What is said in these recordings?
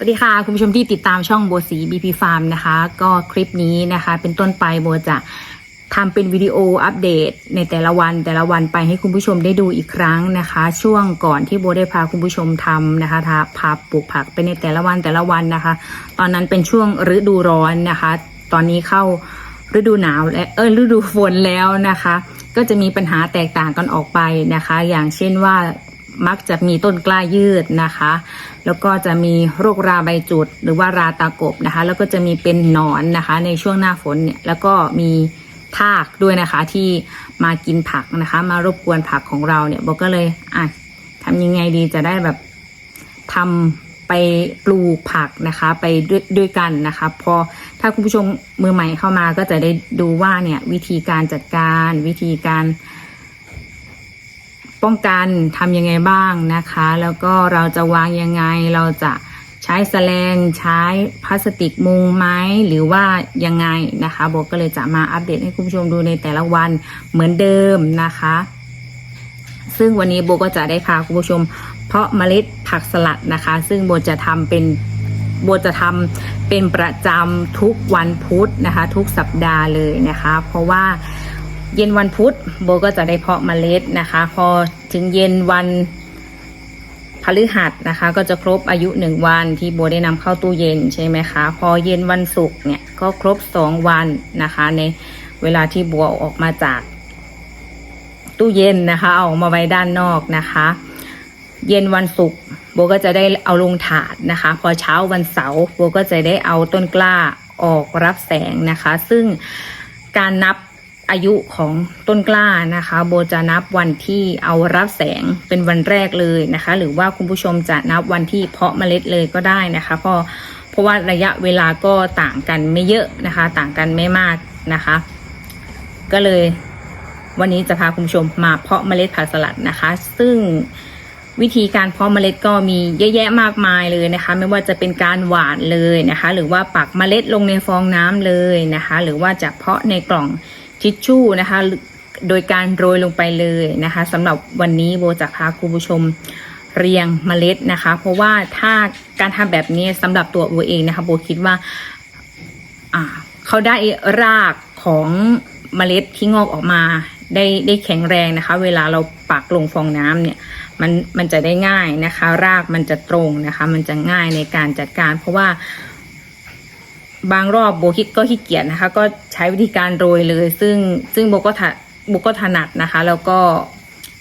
สวัสดีค่ะ คุณผู้ชมที่ติดตามช่องโบสี BP Farm นะคะ ก็คลิปนี้นะคะ เป็นต้นไปโบจะทำเป็นวิดีโออัปเดตในแต่ละวันแต่ละวันไปให้คุณผู้ชมได้ดูอีกครั้งนะคะ ช่วงก่อนที่โบได้พาคุณผู้ชมทำนะคะทาพาปลูกผักไปในแต่ละวันแต่ละวันนะคะ ตอนนั้นเป็นช่วงฤดูร้อนนะคะ ตอนนี้เข้าฤดูหนาวและเออฤดูฝนแล้วนะคะ ก็จะมีปัญหาแตกต่างกันออกไปนะคะ อย่างเช่นว่า มักจะมีต้นกล้ายืดนะคะ แล้วก็จะมีโรคราใบจุดหรือว่าราตากบนะคะ แล้วก็จะมีเป็นหนอนนะคะ ในช่วงหน้าฝนเนี่ยแล้วก็มีทากด้วยนะคะที่มากินผักนะคะ มารบกวนผักของเราเนี่ยโบก็เลยอะทำยังไงดีจะได้แบบทำไปปลูกผักนะคะ ไปด้วยด้วยกันนะคะ พอถ้าคุณผู้ชมมือใหม่เข้ามาก็จะได้ดูว่าเนี่ยวิธีการจัดการวิธีการ ป้องกันทำยังไงบ้างนะคะ แล้วก็เราจะวางยังไงเราจะใช้แสลงใช้พลาสติกมุงไหมหรือว่ายังไงนะคะโบก็เลยจะมาอัปเดตให้คุณผู้ชมดูในแต่ละวันเหมือนเดิมนะคะ ซึ่งวันนี้โบก็จะได้พาคุณผู้ชม เพาะเมล็ดผักสลัดนะคะ ซึ่งโบจะทำเป็นโบจะทำเป็นประจำทุกวันพุธนะคะ ทุกสัปดาห์เลยนะคะ เพราะว่า เย็นวันพุธโบก็จะได้เพาะเมล็ดนะคะ พอถึงเย็นวันพฤหัสนะคะ ก็จะครบอายุหนึ่งวันที่โบได้นำเข้าตู้เย็นใช่ไหมคะ พอเย็นวันศุกร์เนี่ยก็ครบสองวันนะคะ ในเวลาที่โบเอออกมาจากตู้เย็นนะคะเอาออกมาไว้ด้านนอกนะคะ เย็นวันศุกร์โบก็จะได้เอาลงถาดนะคะ พอเช้าวันเสาร์โบก็จะได้เอาต้นกล้าออกรับแสงนะคะ ซึ่งการนับ อายุของต้นกล้านะคะ โบจะนับวันที่เอารับแสงเป็นวันแรกเลยนะคะ หรือว่าคุณผู้ชมจะนับวันที่เพาะเมล็ดเลยก็ได้นะคะเพราะเพราะว่าระยะเวลาก็ต่างกันไม่เยอะนะคะ ต่างกันไม่มากนะคะ ก็เลยวันนี้จะพาคุณผู้ชมมาเพาะเมล็ดผักสลัดนะคะ ซึ่งวิธีการเพาะเมล็ดก็มีเยอะแยะมากมายเลยนะคะ ไม่ว่าจะเป็นการหว่านเลยนะคะ หรือว่าปักเมล็ดลงในฟองน้ำเลยนะคะ หรือว่าจะเพาะในกล่อง ทิชชู่นะคะ โดยการโรยลงไปเลยนะคะสำหรับวันนี้โบจะพาคุณผู้ชมเรียงเมล็ดนะคะ เพราะว่าถ้าการทำแบบนี้สำหรับตัวโบเองนะคะโบคิดว่าเขาได้รากของเมล็ดที่งอกออกมาได้ได้แข็งแรงนะคะ เวลาเราปักลงฟองน้ำเนี่ยมันมันจะได้ง่ายนะคะ รากมันจะตรงนะคะ มันจะง่ายในการจัดการ เพราะว่า บางรอบโบคิดก็ขี้เกียจนะคะ ก็ใช้วิธีการโรยเลย ซึ่งซึ่งโบก็ถะโบก็ถนัดนะคะ แล้วก็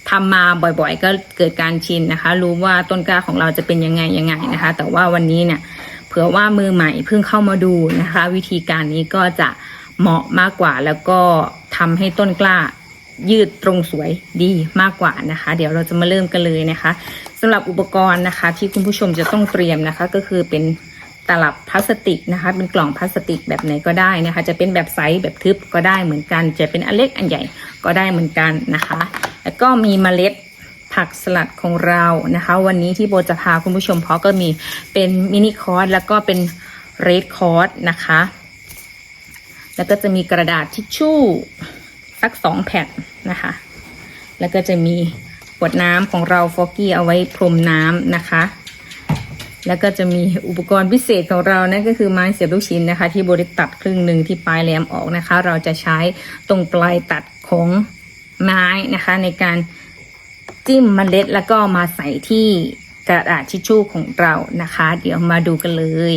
ทำมาบ่อยๆ ก็เกิดการชินนะคะ รู้ว่าต้นกล้าของเราจะเป็นยังไงยังไงนะคะ แต่ว่าวันนี้เนี่ยเผื่อว่ามือใหม่เพิ่งเข้ามาดูนะคะ วิธีการนี้ก็จะเหมาะมากกว่าแล้วก็ทำให้ต้นกล้ายืดตรงสวยดีมากกว่านะคะ เดี๋ยวเราจะมาเริ่มกันเลยนะคะสำหรับอุปกรณ์นะคะ ที่คุณผู้ชมจะต้องเตรียมนะคะ ก็คือเป็น ตลับพลาสติกนะคะ เป็นกล่องพลาสติกแบบไหนก็ได้นะคะ จะเป็นแบบใสแบบทึบก็ได้เหมือนกัน จะเป็นอันเล็กอันใหญ่ก็ได้เหมือนกันนะคะ แล้วก็มีเมล็ดผักสลัดของเรานะคะ วันนี้ที่โบจะพาคุณผู้ชมเพาะก็มีเป็นมินิคอร์สแล้วก็เป็นเรดคอร์สนะคะ แล้วก็จะมีกระดาษทิชชู่สักสองแผ่นนะคะ แล้วก็จะมีขวดน้ำของเราฟอกกี้เอาไว้พรมน้ำนะคะ แล้วก็จะมีอุปกรณ์พิเศษของเรานั่นก็คือไม้เสียบลูกชิ้นนะคะ ที่โบได้ตัดครึ่งหนึ่งที่ปลายแหลมออกนะคะ เราจะใช้ตรงปลายตัดของไม้นะคะ ในการจิ้มเมล็ดแล้วก็มาใส่ที่กระดาษทิชชู่ของเรานะคะ เดี๋ยวมาดูกันเลย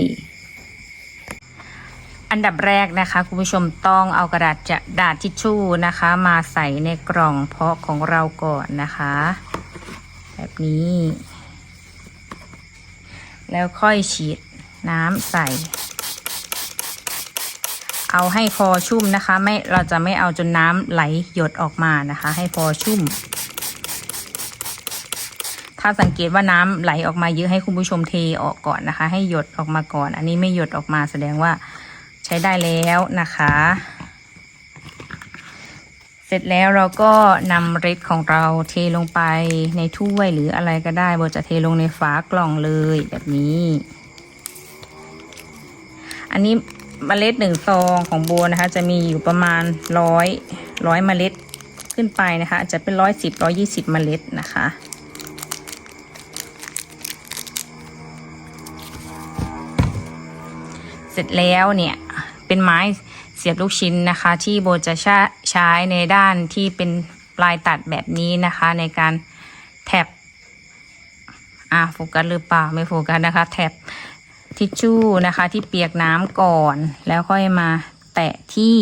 อันดับแรกนะคะคุณผู้ชมต้องเอากระดาษจะดาษทิชชู่นะคะ มาใส่ในกล่องเพาะของเราก่อนนะคะ แบบนี้ แล้วค่อยฉีดน้ำใส่ เอาให้พอชุ่มนะคะ ไม่เราจะไม่เอาจนน้ำไหลหยดออกมานะคะ ให้พอชุ่ม ถ้าสังเกตว่าน้ำไหลออกมาเยอะให้คุณผู้ชมเทออกก่อนนะคะ ให้หยดออกมาก่อน อันนี้ไม่หยดออกมาแสดงว่าใช้ได้แล้วนะคะ เสร็จแล้วเราก็นำเมล็ดของเราเทลงไปในถ้วยหรืออะไรก็ได้โบจะเทลงในฝากล่องเลยแบบนี้ อันนี้เมล็ดหนึ่งซองของโบนะคะ จะมีอยู่ประมาณร้อยร้อยเมล็ดขึ้นไปนะคะอาจจะเป็นร้อยสิบร้อยี่สิบเมล็ดนะคะเสร็จแล้วเนี่ยเป็นไม้ เสียบลูกชิ้นนะคะ ที่โบจะใช้ใช้ในด้านที่เป็นปลายตัดแบบนี้นะคะ ในการแท็บอะโฟกัสหรือเปล่าไม่โฟกัสนะคะ แท็บทิชชู่นะคะที่เปียกน้ำก่อน แล้วค่อยมาแตะที่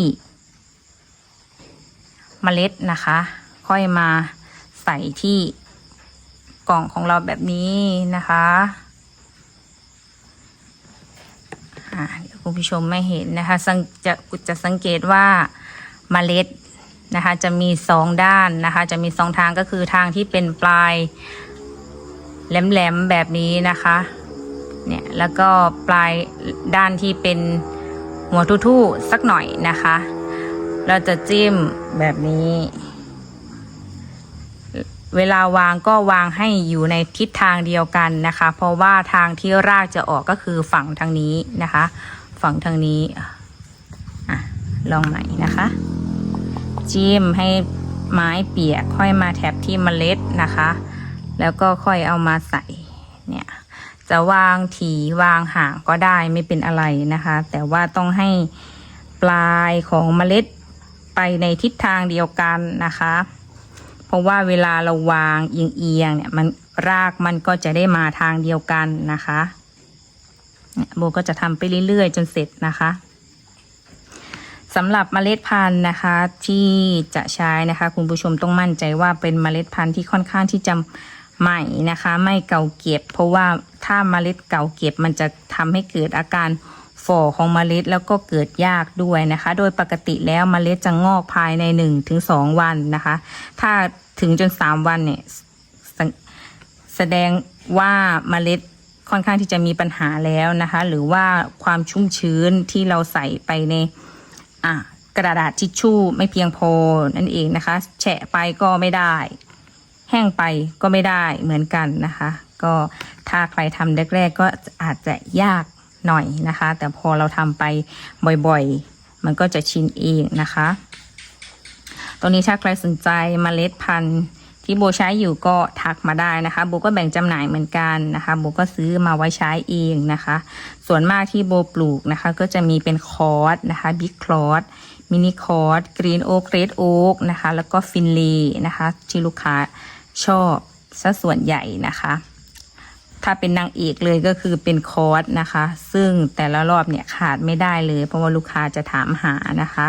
เมล็ดนะคะ ค่อยมาใส่ที่กล่องของเราแบบนี้นะคะอ่าเดี๋ยว คุณผู้ชมไม่เห็นนะคะจะจะสังเกตว่าเมล็ดนะคะจะมีสองด้านนะคะจะมีสองทางก็คือทางที่เป็นปลายแหลมๆแบบนี้นะคะเนี่ยแล้วก็ปลายด้านที่เป็นหัวทู่ๆสักหน่อยนะคะ เราจะจิ้มแบบนี้ เวลาวางก็วางให้อยู่ในทิศทางเดียวกันนะคะ เพราะว่าทางที่รากจะออกก็คือฝั่งทางนี้นะคะ ฝั่งทางนี้อะลองใหม่นะคะ จิ้มให้ไม้เปียกค่อยมาแทบที่เมล็ดนะคะ แล้วก็ค่อยเอามาใส่เนี่ยจะวางถีวางห่างก็ได้ไม่เป็นอะไรนะคะ แต่ว่าต้องให้ปลายของเมล็ดไปในทิศทางเดียวกันนะคะ เพราะว่าเวลาเราวางเอียงๆเนี่ยมันรากมันก็จะได้มาทางเดียวกันนะคะ โบก็จะทำไปเรื่อยๆ จนเสร็จนะคะสำหรับเมล็ดพันธุ์นะคะที่จะใช้นะคะ คุณผู้ชมต้องมั่นใจว่าเป็นเมล็ดพันธุ์ที่ค่อนข้างที่จะใหม่นะคะ ไม่เก่าเก็บ เพราะว่าถ้าเมล็ดเก่าเก็บมันจะทำให้เกิดอาการฝ่อของเมล็ดแล้วก็เกิดยากด้วยนะคะ โดยปกติแล้วเมล็ดจะงอกภายใน1นถึงสวันนะคะ ถ้าถึงจน 3 วันเนี่ยแสดงว่าเมล็ด ค่อนข้างที่จะมีปัญหาแล้วนะคะ หรือว่าความชุ่มชื้นที่เราใส่ไปในอะกระดาษทิชชู่ไม่เพียงพอนั่นเองนะคะ แฉะไปก็ไม่ได้ แห้งไปก็ไม่ได้เหมือนกันนะคะ ก็ถ้าใครทำแรกๆก็อาจจะยากหน่อยนะคะ แต่พอเราทำไปบ่อยๆ มันก็จะชินเองนะคะตรงนี้ถ้าใครสนใจเมล็ดพันธุ์ ที่โบใช้อยู่ก็ทักมาได้นะคะโบก็แบ่งจำหน่ายเหมือนกันนะคะโบก็ซื้อมาไว้ใช้เองนะคะ ส่วนมากที่โบปลูกนะคะ ก็จะมีเป็นคอร์สนะคะบิ๊กคอร์สมินิคอร์สกรีนโอ๊กเรดโอ๊กนะคะ แล้วก็ฟินลีนะคะ ที่ลูกค้าชอบซะส่วนใหญ่นะคะ ถ้าเป็นนางเอกเลยก็คือเป็นคอร์สนะคะ ซึ่งแต่ละรอบเนี่ยขาดไม่ได้เลย เพราะว่าลูกค้าจะถามหานะคะ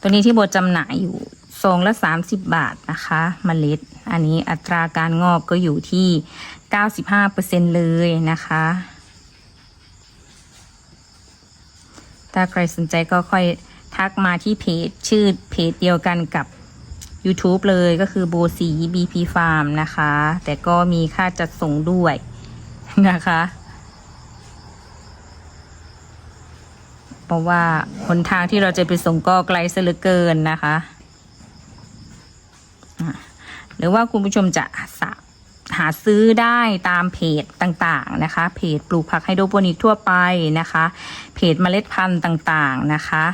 ตัวนี้ที่โบจำหน่ายอยู่ซองละ30บาทนะคะเมล็ด อันนี้อัตราการงอกก็อยู่ที่95%เลยนะคะ ถ้าใครสนใจก็ค่อยทักมาที่เพจชื่อเพจเดียวกันกับ YouTube เลยก็คือโบสี BP Farm นะคะ แต่ก็มีค่าจัดส่งด้วยนะคะ เพราะว่าหนทางที่เราจะไปส่งก็ไกลเสียเหลือเกินนะคะหรือว่าคุณผู้ชมจะสาหาซื้อได้ตามเพจต่างๆนะคะ เพจปลูกผักไฮโดรโปนิกทั่วไปนะคะ เพจเมล็ดพันธุ์ต่างๆนะคะ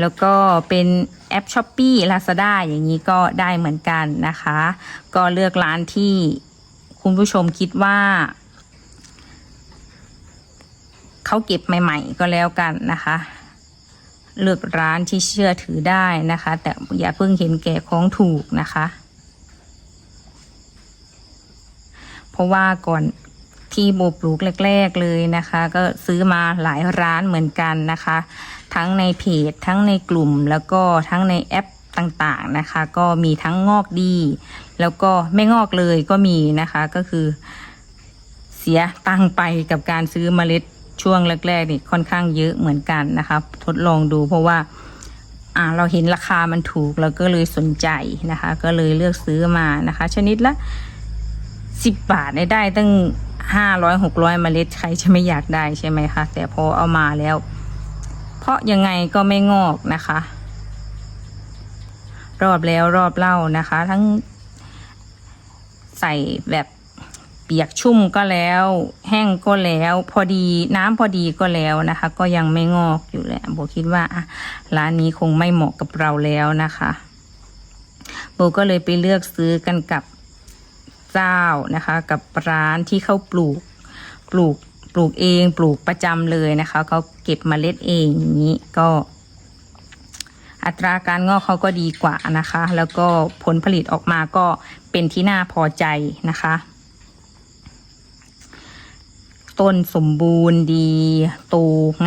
แล้วก็เป็นแอปช้อปปี้ลาซาด้าอย่างนี้ก็ได้เหมือนกันนะคะ ก็เลือกร้านที่คุณผู้ชมคิดว่าเขาเก็บใหม่ ๆ ก็แล้วกันนะคะ เลือกร้านที่เชื่อถือได้นะคะ แต่อย่าเพิ่งเห็นแก่ของถูกนะคะ เพราะว่าก่อนที่โบปลูกแรก ๆเลยนะคะ ก็ซื้อมาหลายร้านเหมือนกันนะคะ ทั้งในเพจทั้งในกลุ่มแล้วก็ทั้งในแอปต่างๆนะคะ ก็มีทั้งงอกดี แล้วก็ไม่งอกเลยก็มีนะคะก็คือเสียตังไปกับการซื้อเมล็ด ช่วงแรกๆนี่ค่อนข้างเยอะเหมือนกันนะคะทดลองดูเพราะว่าอ่าเราเห็นราคามันถูกเราก็เลยสนใจนะคะ ก็เลยเลือกซื้อมานะคะ ชนิดละสิบบาทได้ตั้งห้าร้อยหกร้อยเมล็ดใครจะไม่อยากได้ใช่ไหมคะ แต่พอเอามาแล้ว เพราะยังไงก็ไม่งอกนะคะ รอบแล้วรอบเล่านะคะ ทั้งใส่แบบ เปียกชุ่มก็แล้ว แห้งก็แล้ว พอดีน้ำพอดีก็แล้วนะคะ ก็ยังไม่งอกอยู่แหละโบคิดว่าร้านนี้คงไม่เหมาะกับเราแล้วนะคะโบก็เลยไปเลือกซื้อกันกับเจ้านะคะ กับร้านที่เขาปลูกปลูกปลูกเองปลูกประจำเลยนะคะเขาเก็บเมล็ดเองอย่างนี้ก็อัตราการงอกเขาก็ดีกว่านะคะ แล้วก็ผลผลิตออกมาก็เป็นที่น่าพอใจนะคะ ต้นสมบูรณ์ดีโต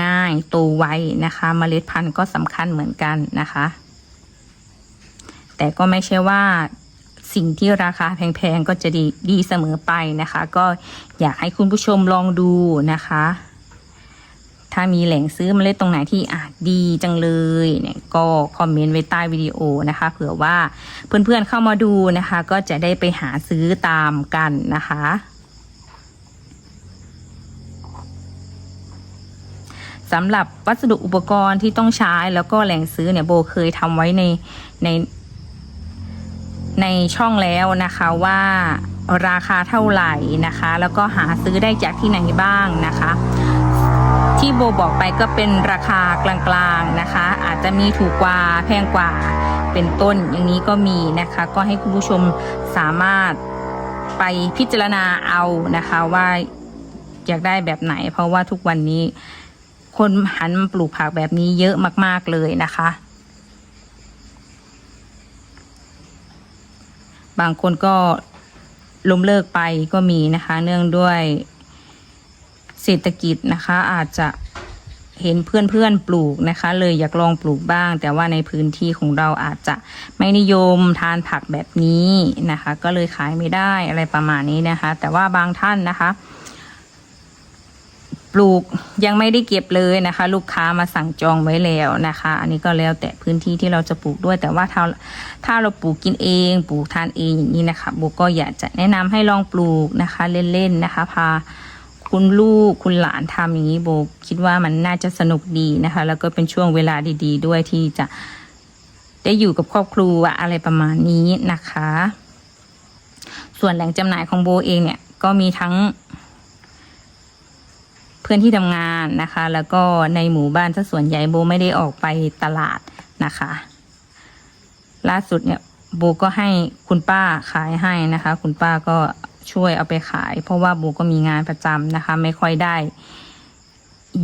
ง่ายโตไวนะคะเมล็ดพันธุ์ก็สำคัญเหมือนกันนะคะ แต่ก็ไม่ใช่ว่าสิ่งที่ราคาแพงๆก็จะดีดีเสมอไปนะคะ ก็อยากให้คุณผู้ชมลองดูนะคะ ถ้ามีแหล่งซื้อเมล็ดตรงไหนที่อาจดีจังเลยเนี่ยก็คอมเมนต์ไว้ใต้วิดีโอนะคะ เผื่อว่าเพื่อนๆเข้ามาดูนะคะ ก็จะได้ไปหาซื้อตามกันนะคะ สำหรับวัสดุอุปกรณ์ที่ต้องใช้แล้วก็แหล่งซื้อเนี่ยโบเคยทำไว้ในในในช่องแล้วนะคะว่าราคาเท่าไหร่นะคะ แล้วก็หาซื้อได้จากที่ไหนบ้างนะคะ ที่โบบอกไปก็เป็นราคากลางๆนะคะ อาจจะมีถูกกว่าแพงกว่าเป็นต้นอย่างนี้ก็มีนะคะ ก็ให้คุณผู้ชมสามารถไปพิจารณาเอานะคะว่าอยากได้แบบไหน เพราะว่าทุกวันนี้ คนหันมาปลูกผักแบบนี้เยอะมาก ๆ เลยนะคะ บางคนก็ล้มเลิกไปก็มีนะคะ เนื่องด้วยเศรษฐกิจนะคะอาจจะเห็นเพื่อนๆปลูกนะคะ เลยอยากลองปลูกบ้าง แต่ว่าในพื้นที่ของเราอาจจะไม่นิยมทานผักแบบนี้นะคะ ก็เลยขายไม่ได้อะไรประมาณนี้นะคะ แต่ว่าบางท่านนะคะ ปลูกยังไม่ได้เก็บเลยนะคะ ลูกค้ามาสั่งจองไว้แล้วนะคะ อันนี้ก็แล้วแต่พื้นที่ที่เราจะปลูกด้วย แต่ว่าถ้าถ้าเราปลูกกินเอง ปลูกทานเองอย่างนี้นะคะโบก็อยากจะแนะนำให้ลองปลูกนะคะ เล่นๆนะคะ พาคุณลูกคุณหลานทำอย่างนี้โบคิดว่ามันน่าจะสนุกดีนะคะ แล้วก็เป็นช่วงเวลาดี ๆ ด้วยที่จะได้อยู่กับครอบครัวอะไรประมาณนี้นะคะ ส่วนแหล่งจำหน่ายของโบเองเนี่ยก็มีทั้ง พื่อนที่ทำงานนะคะ แล้วก็ในหมู่บ้านถ้าส่วนใหญ่โบไม่ได้ออกไปตลาดนะคะ ล่าสุดเนี่ยโบก็ให้คุณป้าขายให้นะคะ คุณป้าก็ช่วยเอาไปขาย เพราะว่าโบก็มีงานประจำนะคะ ไม่ค่อยได้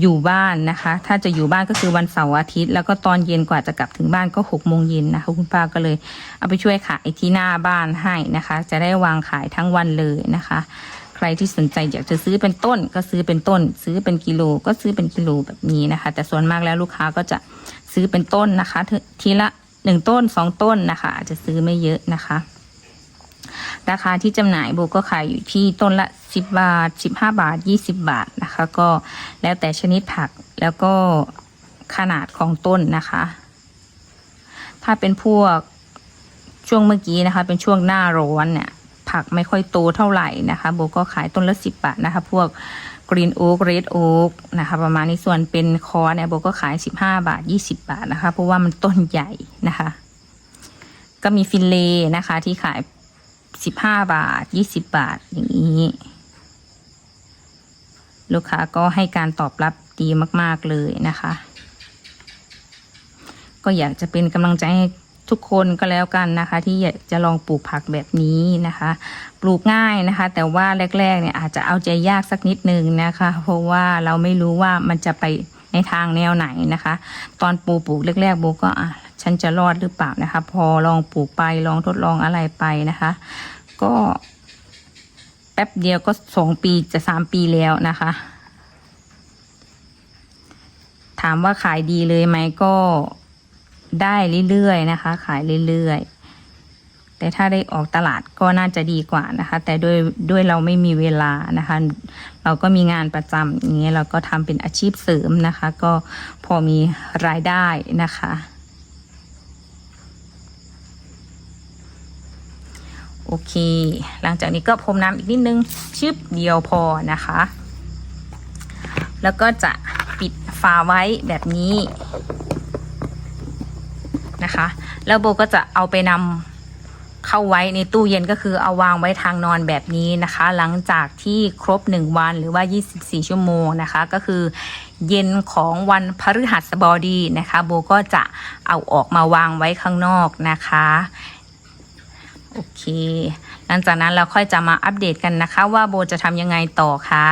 อยู่บ้านนะคะ ถ้าจะอยู่บ้านก็คือวันเสาร์อาทิตย์ แล้วก็ตอนเย็นกว่าจะกลับถึงบ้านก็หกโมงเย็นนะคะ คุณป้าก็เลยเอาไปช่วยขายที่หน้าบ้านให้นะคะ จะได้วางขายทั้งวันเลยนะคะ รที่สนใจอยากจะซื้อเป็นต้นก็ซื้อเป็นต้น ซื้อเป็นกิโลก็ซื้อเป็นกิโลแบบนี้นะคะ แต่ส่วนมากแล้วลูกค้าก็จะซื้อเป็นต้นนะคะ ทีละหนึ่งต้นสองต้นนะคะ อาจจะซื้อไม่เยอะนะคะ ราคาที่จำหน่ายโบก็ขายอยู่ที่ต้นละสิบบาทสิบห้าบาทยี่สิบาทนะคะ ก็แล้วแต่ชนิดผักแล้วก็ขนาดของต้นนะคะ ถ้าเป็นพวกช่วงเมื่อกี้นะคะ เป็นช่วงหน้าร้อนเนี่ย ผักไม่ค่อยโตเท่าไหร่นะคะโบก็ขายต้นละสิบบาทนะคะ พวกกรีนโอ๊กเรดโอ๊กนะคะประมาณนี้ส่วนเป็นคอเนี่ยโบก็ขายสิบห้าบาทยี่สิบาทนะคะ เพราะว่ามันต้นใหญ่นะคะ ก็มีฟินเลนะคะที่ขายสิบห้าบาทยี่สิบาทอย่างนี้ ลูกค้าก็ให้การตอบรับดีมาก ๆ เลยนะคะ ก็อยากจะเป็นกำลังใจให้ ทุกคนก็แล้วกันนะคะ ที่อยากจะลองปลูกผักแบบนี้นะคะ ปลูกง่ายนะคะ แต่ว่าแรกๆเนี่ยอาจจะเอาใจยากสักนิดนึงนะคะ เพราะว่าเราไม่รู้ว่ามันจะไปในทางแนวไหนนะคะ ตอนปลูกปลูกแรกๆโบก็อะฉันจะรอดหรือเปล่านะคะ พอลองปลูกไปลองทดลองอะไรไปนะคะ ก็แป๊บเดียวก็สองปีจะสามปีแล้วนะคะ ถามว่าขายดีเลยไหมก็ ได้เรื่อยๆนะคะ ขายเรื่อยๆ แต่ถ้าได้ออกตลาดก็น่าจะดีกว่านะคะ แต่ด้วยด้วยเราไม่มีเวลานะคะ เราก็มีงานประจำอย่างเงี้ยเราก็ทำเป็นอาชีพเสริมนะคะ ก็พอมีรายได้นะคะโอเค หลังจากนี้ก็พรมน้ำอีกนิดนึง ชึบเดียวพอนะคะ แล้วก็จะปิดฝาไว้แบบนี้ นะคะ แล้วโบก็จะเอาไปนำเข้าไว้ในตู้เย็นก็คือเอาวางไว้ทางนอนแบบนี้นะคะ หลังจากที่ครบ 1 วันหรือว่า 24 ชั่วโมงนะคะ ก็คือเย็นของวันพฤหัสบดีนะคะ โบก็จะเอาออกมาวางไว้ข้างนอกนะคะโอเค หลังจากนั้นเราค่อยจะมาอัปเดตกันนะคะ ว่าโบจะทำยังไงต่อค่ะ